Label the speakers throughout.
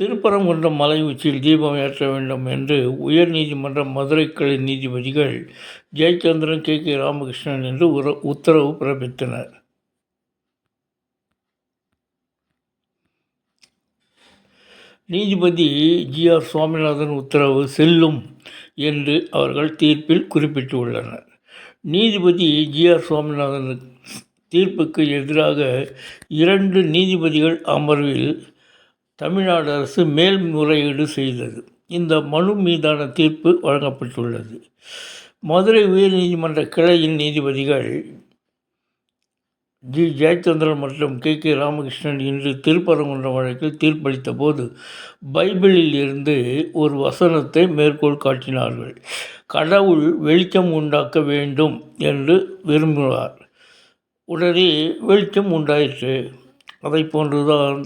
Speaker 1: திருப்பரங்குன்றம் மலை உச்சியில் தீபம் ஏற்ற வேண்டும் என்று உயர் நீதிமன்ற மதுரை கிளை நீதிபதிகள் ஜெயச்சந்திரன் கே. கே. ராமகிருஷ்ணன் என்று உர உத்தரவு பிறப்பித்தனர். நீதிபதி ஜி. ஆர். சுவாமிநாதன் உத்தரவு செல்லும் என்று அவர்கள் தீர்ப்பில் குறிப்பிட்டுள்ளனர். நீதிபதி ஜி. ஆர். சுவாமிநாதன் தீர்ப்புக்கு எதிராக இரண்டு நீதிபதிகள் அமர்வில் தமிழ்நாடு அரசு மேல்முறையீடு செய்தது. இந்த மனு மீதான தீர்ப்பு வழங்கப்பட்டுள்ளது. மதுரை உயர்நீதிமன்ற கிளையின் நீதிபதிகள் ஜி. ஜெயச்சந்திரன் மற்றும் கே. கே. ராமகிருஷ்ணன் இன்று திருப்பரங்குன்றம் வழக்கில் தீர்ப்பளித்த போது பைபிளில் இருந்து ஒரு வசனத்தை மேற்கோள் காட்டினார்கள். கடவுள் வெளிச்சம் உண்டாக்க வேண்டும் என்று விரும்புவார். உடனே வெளிச்சம் உண்டாயிற்று. அதை போன்றுதான்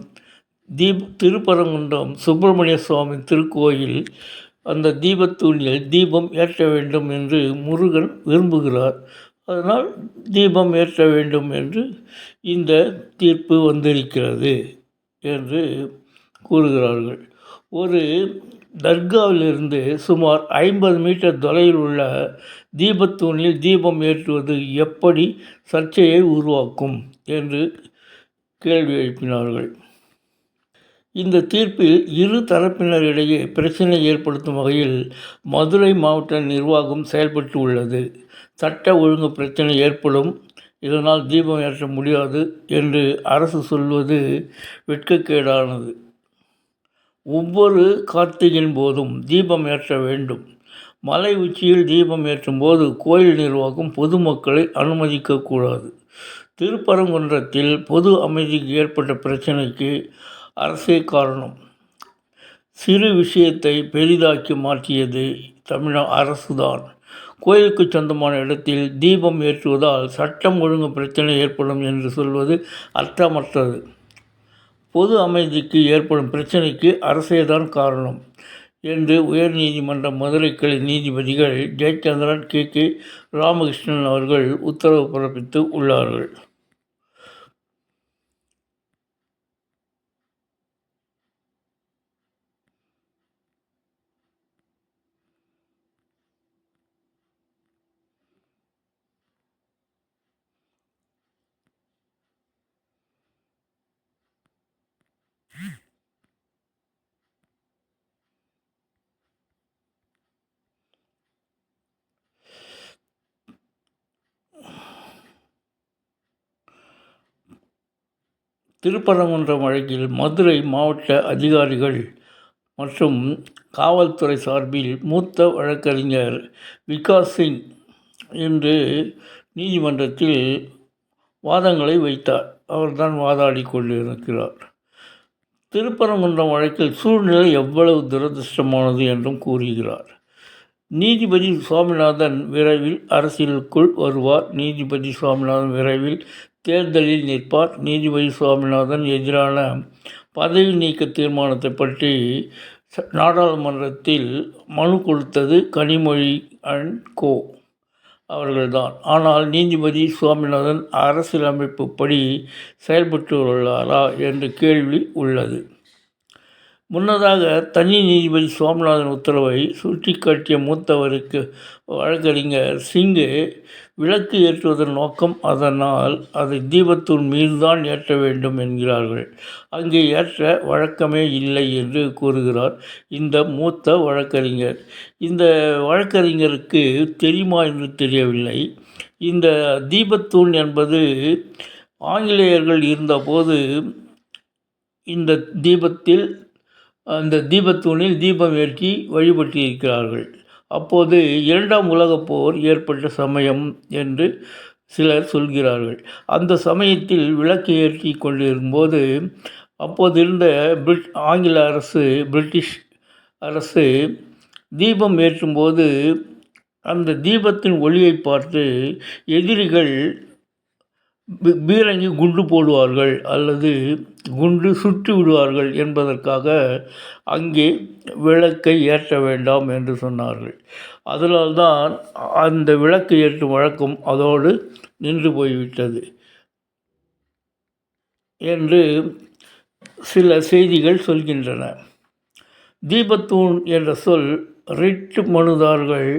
Speaker 1: தீப் திருப்பரங்குன்றம் சுப்பிரமணிய சுவாமி திருக்கோயில். அந்த தீபத்தூணில் தீபம் ஏற்ற வேண்டும் என்று முருகன் விரும்புகிறார். அதனால் தீபம் ஏற்ற வேண்டும் என்று இந்த தீர்ப்பு வந்திருக்கிறது என்று கூறுகிறார்கள். ஒரு தர்காவிலிருந்து சுமார் ஐம்பது மீட்டர் தொலைவில் உள்ள தீபத்தூணில் தீபம் ஏற்றுவது எப்படி சர்ச்சையை உருவாக்கும் என்று கேள்வி எழுப்பினார்கள். இந்த தீர்ப்பில் இரு தரப்பினரிடையே பிரச்சனை ஏற்படுத்தும் வகையில் மதுரை மாவட்ட நிர்வாகம் செயல்பட்டு உள்ளது. சட்ட ஒழுங்கு பிரச்சனை ஏற்படும். இதனால் தீபம் ஏற்ற முடியாது என்று அரசு சொல்வது வெட்கக்கேடானது. ஒவ்வொரு கார்த்திகையின் போதும் தீபம் ஏற்ற வேண்டும். மலை உச்சியில் தீபம் ஏற்றும் போது கோயில் நிர்வாகம் பொதுமக்களை அனுமதிக்கக்கூடாது. திருப்பரங்குன்றத்தில் பொது அமைதிக்கு ஏற்பட்ட பிரச்சனைக்கு அரசே காரணம் சிறு விஷயத்தை பெரிதாக்கி மாற்றியது தமிழ அரசுதான். கோயிலுக்கு சொந்தமான இடத்தில் தீபம் ஏற்றுவதால் சட்டம் ஒழுங்கு பிரச்சனை ஏற்படும் என்று சொல்வது அர்த்தமற்றது. பொது அமைதிக்கு ஏற்படும் பிரச்சனைக்கு அரசேதான் காரணம் என்று உயர்நீதிமன்ற மதுரை கிளை நீதிபதிகள் ஜெயச்சந்திரன் கே கே ராமகிருஷ்ணன் அவர்கள் உத்தரவு பிறப்பித்து உள்ளார்கள். திருப்பரங்குன்றம் வழக்கில் மதுரை மாவட்ட அதிகாரிகள் மற்றும் காவல்துறை சார்பில் மூத்த வழக்கறிஞர் விகாஸ் சிங் இன்று நீதிமன்றத்தில் வாதங்களை வைத்தார். அவர்தான் வாதாடி கொண்டிருக்கிறார். திருப்பரங்குன்றம் வழக்கில் சூழ்நிலை எவ்வளவு துரதிருஷ்டமானது என்றும் கூறுகிறார். நீதிபதி சுவாமிநாதன் விரைவில் அரசியலுக்குள் வருவார். நீதிபதி சுவாமிநாதன் விரைவில் தேர்தலில் நிற்பார். நீதிபதி சுவாமிநாதன் எதிரான பதவி நீக்க தீர்மானத்தை பற்றி நாடாளுமன்றத்தில் மனு கொடுத்தது கனிமொழி அண்ட் கோ. அவர்கள்தான். ஆனால் நீதிபதி சுவாமிநாதன் அரசியலமைப்புப்படி செயல்பட்டு உள்ளாரா என்ற கேள்வி உள்ளது. முன்னதாக தனி நீதிபதி சோம்நாதன் உத்தரவை சுட்டிக்காட்டிய மூத்தவருக்கு வழக்கறிஞர் சிங்கு விளக்கு ஏற்றுவதன் நோக்கம் அதனால் அதை தீபத்தூர் மீதுதான் ஏற்ற வேண்டும் என்கிறார்கள். அங்கே ஏற்ற வழக்கமே இல்லை என்று கூறுகிறார் இந்த மூத்த வழக்கறிஞர். இந்த வழக்கறிஞருக்கு தெரியுமா என்று தெரியவில்லை. இந்த தீபத்தூண் என்பது ஆங்கிலேயர்கள் இருந்தபோது இந்த தீபத்தில் அந்த தீபத்தூணில் தீபம் ஏற்றி வழிபட்டு இருக்கிறார்கள் அப்போது இரண்டாம் உலகப் போர் ஏற்பட்ட சமயம் என்று சிலர் சொல்கிறார்கள். அந்த சமயத்தில் விளக்கு ஏற்றி கொண்டிருக்கும்போது அப்போது இருந்த பிரிட் ஆங்கில அரசு பிரிட்டிஷ் அரசு தீபம் ஏற்றும்போது அந்த தீபத்தின் ஒளியை பார்த்து எதிரிகள் பீரங்கி குண்டு போடுவார்கள் அல்லது குண்டு சுட்டு விடுவார்கள் என்பதற்காக அங்கே விளக்கை ஏற்ற வேண்டாம் என்று சொன்னார்கள். அதனால்தான் அந்த விளக்கு ஏற்றும் வழக்கம் அதோடு நின்று போய்விட்டது என்று சில செய்திகள் சொல்கின்றன. தீபத்தூண் என்ற சொல் ரிட்டு மனுதார்கள்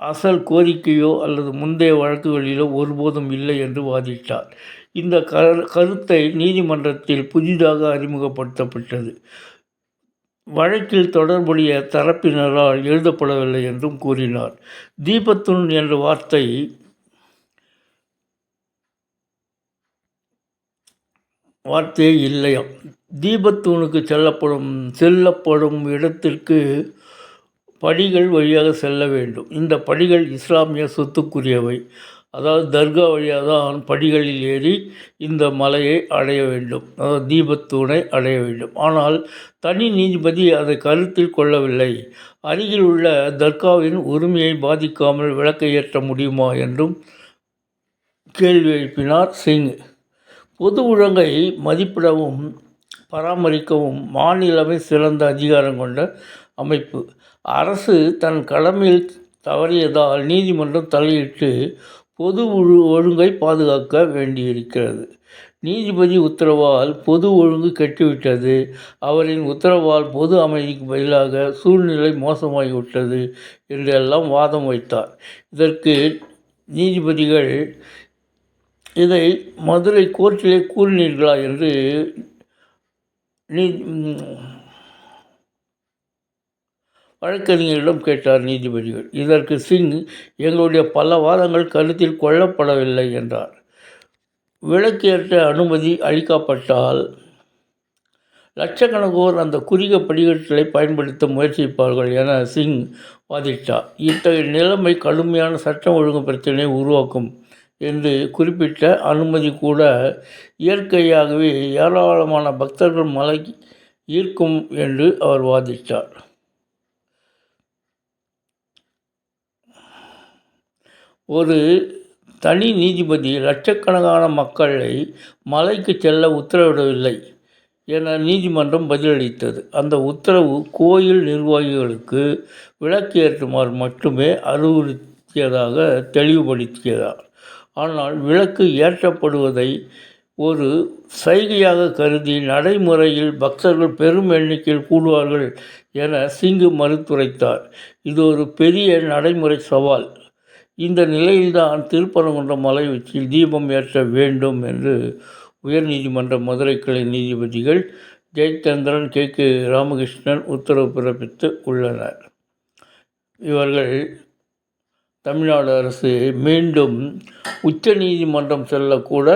Speaker 1: அசல் கோரிக்கையோ அல்லது முந்தைய வழக்குகளிலோ ஒருபோதும் இல்லை என்று வாதிட்டார். இந்த கரு கருத்தை நீதிமன்றத்தில் புதிதாக அறிமுகப்படுத்தப்பட்டது. வழக்கில் தொடர்புடைய தரப்பினரால் எழுதப்படவில்லை என்றும் கூறினார். தீபத்துண் என்ற வார்த்தை வார்த்தையே இல்லையாம். தீபத்தூனுக்கு செல்லப்படும் செல்லப்படும் இடத்திற்கு படிகள் வழியாக செல்ல வேண்டும். இந்த படிகள் இஸ்லாமிய சொத்துக்குரியவை. அதாவது தர்கா வழியாக தான் படிகளில் ஏறி இந்த மலையை அடைய வேண்டும். அதாவது தீபத்தூணை அடைய வேண்டும். ஆனால் தனி நீதிபதி அதை கருத்தில் கொள்ளவில்லை. அருகில் உள்ள தர்காவின் உரிமையை பாதிக்காமல் விளக்கை ஏற்ற முடியுமா என்றும் கேள்வி எழுப்பினார் சிங். பொது ஒழுங்கை மதிப்பிடவும் பராமரிக்கவும் மாநிலமே சிறந்த அதிகாரம் கொண்ட அமைப்பு. அரசு தன் கடமையில் தவறியதால் நீதிமன்றம் தலையிட்டு பொது ஒழுங்கை பாதுகாக்க வேண்டியிருக்கிறது. நீதிபதி உத்தரவால் பொது ஒழுங்கு கெட்டுவிட்டது. அவரின் உத்தரவால் பொது அமைதிக்கு பதிலாக சூழ்நிலை மோசமாகிவிட்டது என்றெல்லாம் வாதம் வைத்தார். இதற்கு நீதிபதிகள் இதை மதுரை கோர்ட்டிலே கூறினீர்களா என்று நீ வழக்கறிஞரிடம் கேட்டார் நீதிபதிகள். இதற்கு சிங் எங்களுடைய பல வாதங்கள் கருத்தில் கொள்ளப்படவில்லை என்றார். விளக்கேற்ற அனுமதி அளிக்கப்பட்டால் லட்சக்கணக்கோர் அந்த குறுகிய படிகட்டலை பயன்படுத்த முயற்சிப்பார்கள் என சிங் வாதிட்டார். இத்தகைய நிலைமை கடுமையான சட்டம் ஒழுங்கு பிரச்சனையை உருவாக்கும் என்று குறிப்பிட்ட அனுமதி கூட இயற்கையாகவே ஏராளமான பக்தர்கள் மலை ஈர்க்கும் என்று அவர் வாதிட்டார். ஒரு தனி நீதிபதி லட்சக்கணக்கான மக்களை மலைக்கு செல்ல உத்தரவிடவில்லை என நீதிமன்றம் பதிலளித்தது. அந்த உத்தரவு கோயில் நிர்வாகிகளுக்கு விளக்கு ஏற்றுமாறு மட்டுமே அறிவுறுத்தியதாக தெளிவுபடுத்தியதார் ஆனால் விளக்கு ஏற்றப்படுவதை ஒரு சைகையாக கருதி நடைமுறையில் பக்தர்கள் பெரும் எண்ணிக்கையில் கூடுவார்கள் என சிங்கு மறுத்துரைத்தார். இது ஒரு பெரிய நடைமுறை சவால். இந்த நிலையில்தான் திருப்பரங்குன்ற மலை உச்சியில் தீபம் ஏற்ற வேண்டும் என்று உயர்நீதிமன்ற மதுரை கிளை நீதிபதிகள் ஜெயச்சந்திரன் கே. கே. ராமகிருஷ்ணன் உத்தரவு பிறப்பித்து உள்ளனர். இவர்கள் தமிழ்நாடு அரசு மீண்டும் உச்ச நீதிமன்றம் செல்லக்கூட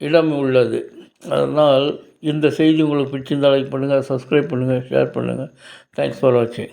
Speaker 1: இடம் உள்ளது. அதனால் இந்த செய்தி உங்களுக்கு பிடிச்சிருந்தால் லைக் பண்ணுங்கள் சப்ஸ்கிரைப் பண்ணுங்கள் ஷேர் பண்ணுங்கள் தேங்க்ஸ் ஃபார் வாட்சிங்